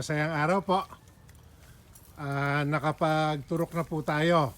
masayang araw po. Ah, nakapagturok na po tayo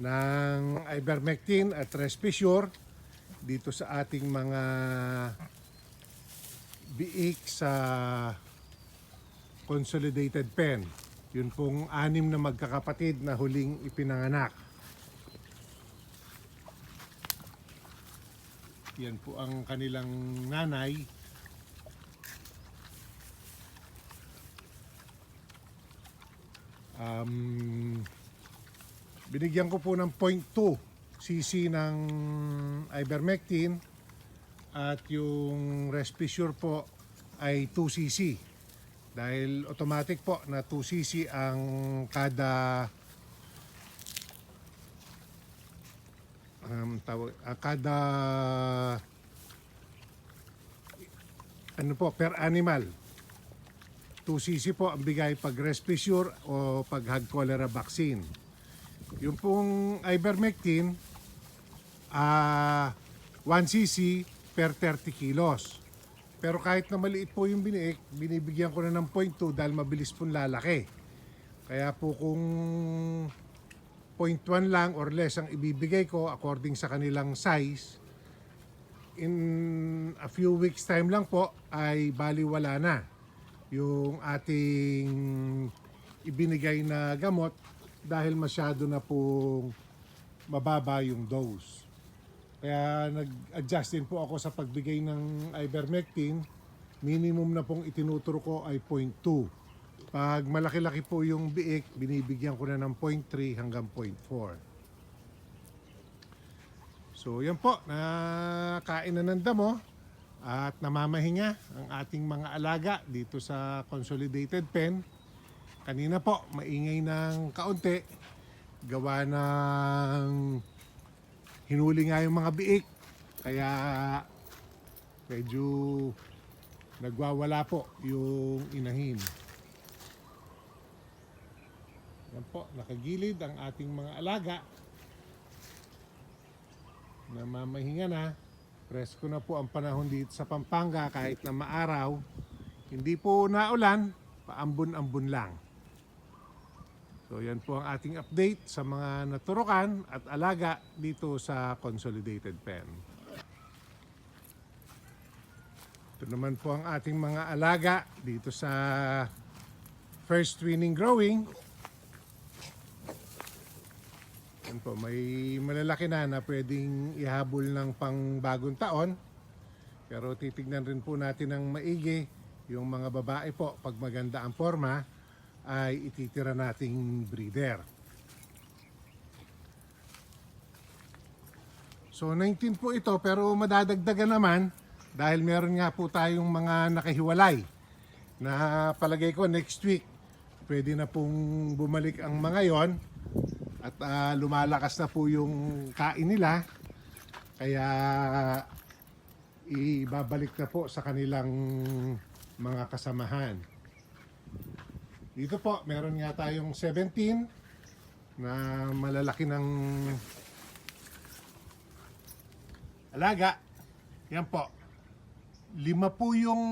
ng ivermectin at Respissure dito sa ating mga biik sa consolidated pen. Yun pong anim na magkakapatid na huling ipinanganak. Yan po ang kanilang nanay. Um, binigyan ko po ng 0.2 cc ng ivermectin at yung Respissure po ay 2 cc dahil automatic po na 2 cc ang kada um, tawag, ah, kada ano po per animal 2cc po ang bigay pag Respissure o pag hog cholera vaccine. Yung pong ivermectin, ah 1cc per 30 kilos. Pero kahit na maliit po yung biniik, binibigyan ko na ng 0.2 dahil mabilis pong lalaki. Kaya po kung 0.1 lang or less ang ibibigay ko according sa kanilang size, in a few weeks time lang po ay baliwala na yung ating ibinigay na gamot dahil masyado na pong mababa yung dose. Kaya nag-adjust din po ako sa pagbigay ng ivermectin. Minimum na pong itinuturo ko ay 0.2. Pag malaki-laki po yung biik, binibigyan ko na ng 0.3 hanggang 0.4. So yan po, nakain na ng damo at namamahinga ang ating mga alaga dito sa Consolidated Pen. Kanina po, maingay ng kaunti. Gawa ng hinuli nga yung mga biik. Kaya medyo nagwawala po yung inahin. Yan po, nakagilid ang ating mga alaga. Namamahinga na. Presko na po ang panahon dito sa Pampanga kahit na maaraw. Hindi po naulan, paambon-ambon lang. So yan po ang ating update sa mga naturukan at alaga dito sa Consolidated Pen. Ito naman po ang ating mga alaga dito sa First Winning Growing. Yan po, may malalaki na na pwedeng ihabol ng pang bagong taon. Pero titignan rin po natin ng maigi yung mga babae po pag maganda ang forma ay ititira nating breeder. So 19 po ito pero madadagdagan naman dahil meron nga po tayong mga nakahiwalay na palagay ko next week pwede na pong bumalik ang mga yon at ah, lumalakas na po yung kain nila kaya ibabalik na po sa kanilang mga kasamahan. Dito po, meron nga tayong 17 na malalaki ng alaga. Yan po. Lima po yung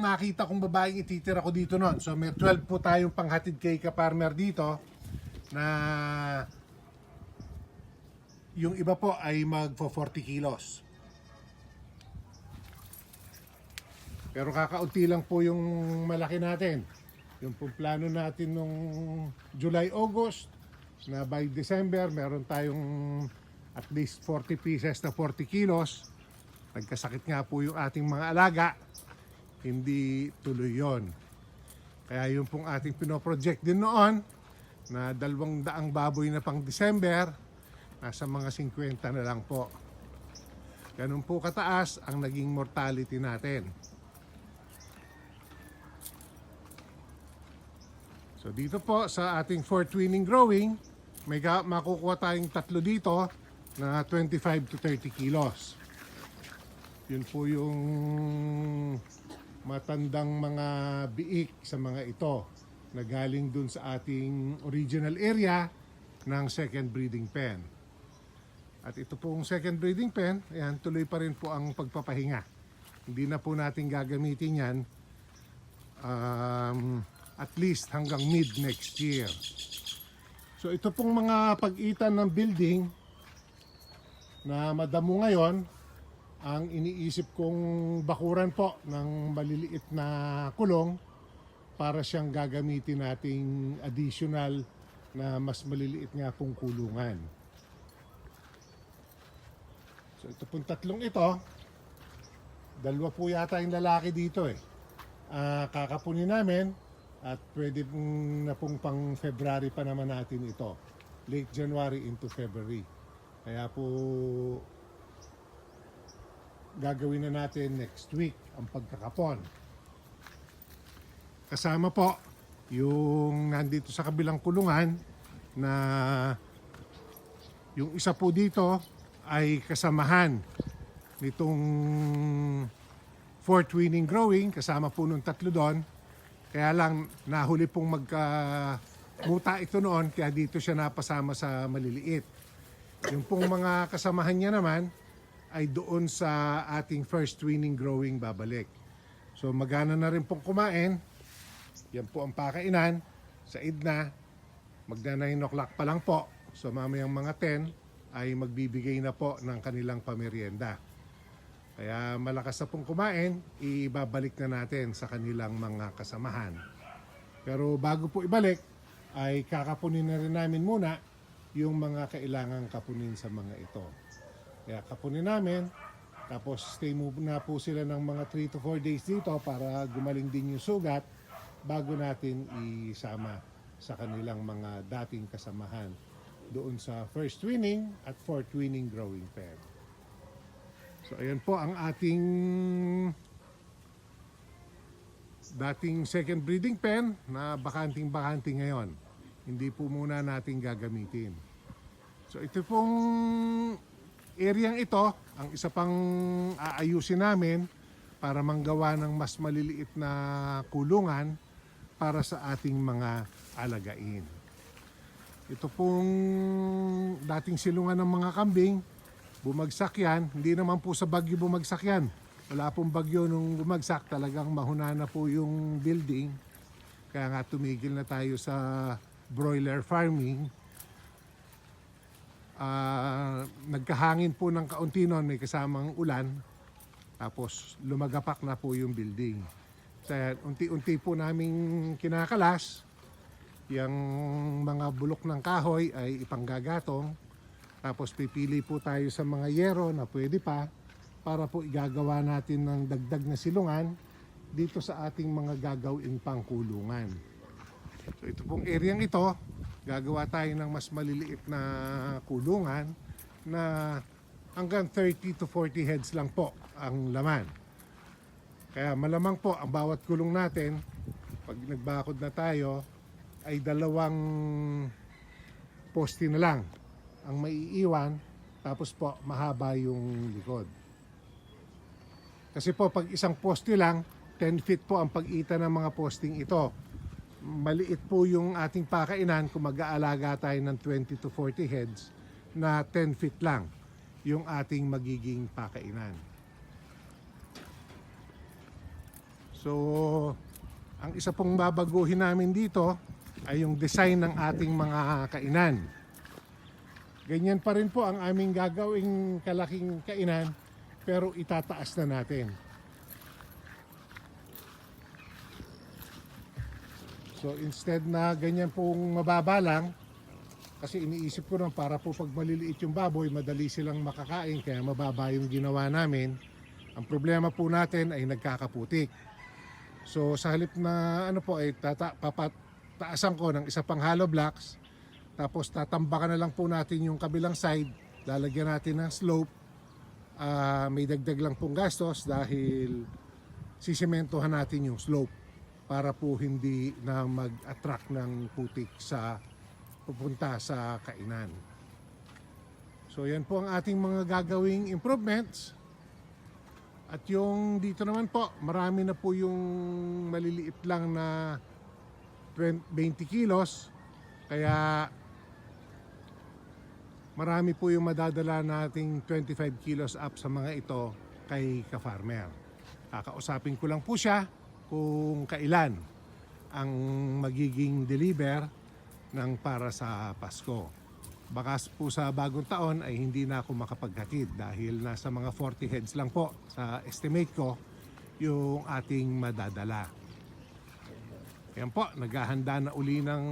nakita kong babaeng ititira ko dito noon. So may 12 po tayong panghatid kay ka-farmer dito na yung iba po ay magfo 40 kilos. Pero kakaunti lang po yung malaki natin. Yung plano natin nung July, August na by December meron tayong at least 40 pieces na 40 kilos. Nagkasakit nga po yung ating mga alaga. Hindi tuloy yon. Kaya yung pong ating pinoproject din noon na dalawang daang baboy na pang December, nasa mga 50 na lang po. Ganun po kataas ang naging mortality natin. So dito po sa ating fourth winning growing, may makukuha tayong tatlo dito na 25 to 30 kilos. Yun po yung matandang mga biik sa mga ito na galing dun sa ating original area ng second breeding pen. At ito pong second breeding pen, ayan, tuloy pa rin po ang pagpapahinga. Hindi na po natin gagamitin yan um, at least hanggang mid next year. So ito pong mga pag-itan ng building na madamo ngayon, ang iniisip kong bakuran po ng maliliit na kulong para siyang gagamitin nating additional na mas maliliit nga pong kulungan. So ito pong tatlong ito, dalawa po yata yung lalaki dito eh. Ah, kakapunin namin at pwede pong na pong pang February pa naman natin ito. Late January into February. Kaya po gagawin na natin next week ang pagkakapon. Kasama po yung nandito sa kabilang kulungan na yung isa po dito ay kasamahan nitong fourth winning growing. Kasama po nung tatlo doon. Kaya lang nahuli pong magka muta ito noon kaya dito siya napasama sa maliliit. Yung pong mga kasamahan niya naman ay doon sa ating first winning growing babalik. So magana na rin pong kumain yan po ang pakainan sa idna magna 9 o'clock pa lang po so mamayang mga 10 ay magbibigay na po ng kanilang pamerienda kaya malakas na pong kumain, ibabalik na natin sa kanilang mga kasamahan. Pero bago po ibalik, ay kakapunin na rin namin muna yung mga kailangang kapunin sa mga ito. Kaya kapunin namin, tapos stay muna po sila ng mga 3 to 4 days dito para gumaling din yung sugat bago natin isama sa kanilang mga dating kasamahan doon sa first winning at fourth winning growing pair. So ayan po ang ating dating second breeding pen na bakanting-bakanting ngayon. Hindi po muna natin gagamitin. So ito pong areang ito, ang isa pang aayusin namin para manggawa ng mas maliliit na kulungan para sa ating mga alagain. Ito pong dating silungan ng mga kambing, bumagsak yan. Hindi naman po sa bagyo bumagsak yan. Wala pong bagyo nung bumagsak. Talagang mahuna na po yung building. Kaya nga tumigil na tayo sa broiler farming. Ah, nagkahangin po ng kaunti noon, may kasamang ulan. Tapos lumagapak na po yung building. Kaya unti-unti po naming kinakalas. Yung mga bulok ng kahoy ay ipanggagatong tapos pipili po tayo sa mga yero na pwede pa para po igagawa natin ng dagdag na silungan dito sa ating mga gagawin pang kulungan. So ito pong areang ito, gagawa tayo ng mas maliliit na kulungan na hanggang 30 to 40 heads lang po ang laman. Kaya malamang po ang bawat kulong natin, pag nagbakod na tayo, ay dalawang poste na lang ang maiiwan tapos po mahaba yung likod. Kasi po pag isang poste lang, 10 feet po ang pag-ita ng mga posting ito. Maliit po yung ating pakainan kung mag-aalaga tayo ng 20 to 40 heads na 10 feet lang yung ating magiging pakainan. So, ang isa pong babaguhin namin dito ay yung design ng ating mga kainan. Ganyan pa rin po ang aming gagawing kalaking kainan pero itataas na natin. So instead na ganyan pong mababa lang, kasi iniisip ko lang para po pag maliliit yung baboy, madali silang makakain kaya mababa yung ginawa namin. Ang problema po natin ay nagkakaputik. So sa halip na ano po ay tata, papataasan ko ng isa pang hollow blocks tapos tatambakan na lang po natin yung kabilang side. Lalagyan natin ng slope. Ah, may dagdag lang pong gastos dahil sisimentohan natin yung slope para po hindi na mag-attract ng putik sa pupunta sa kainan. So yan po ang ating mga gagawing improvements. At yung dito naman po, marami na po yung maliliit lang na 20 kilos. Kaya marami po yung madadala nating 25 kilos up sa mga ito kay ka-farmer. Kakausapin ko lang po siya kung kailan ang magiging deliver ng para sa Pasko. Baka po sa bagong taon ay hindi na ako makapaghatid dahil nasa mga 40 heads lang po sa estimate ko yung ating madadala. Yan po, naghahanda na uli ng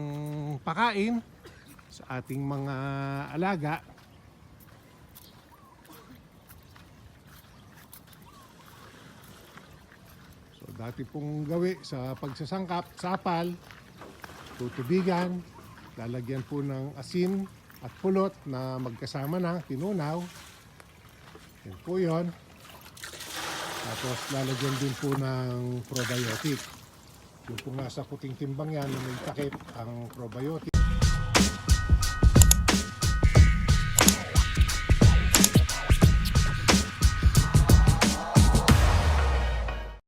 pakain sa ating mga alaga. So dati pong gawi sa pagsasangkap, sapal, tutubigan, lalagyan po ng asin at pulot na magkasama na, tinunaw. Yan po yun. Tapos lalagyan din po ng probiotic. Yung po nasa puting timbang yan may takip ang probiotic.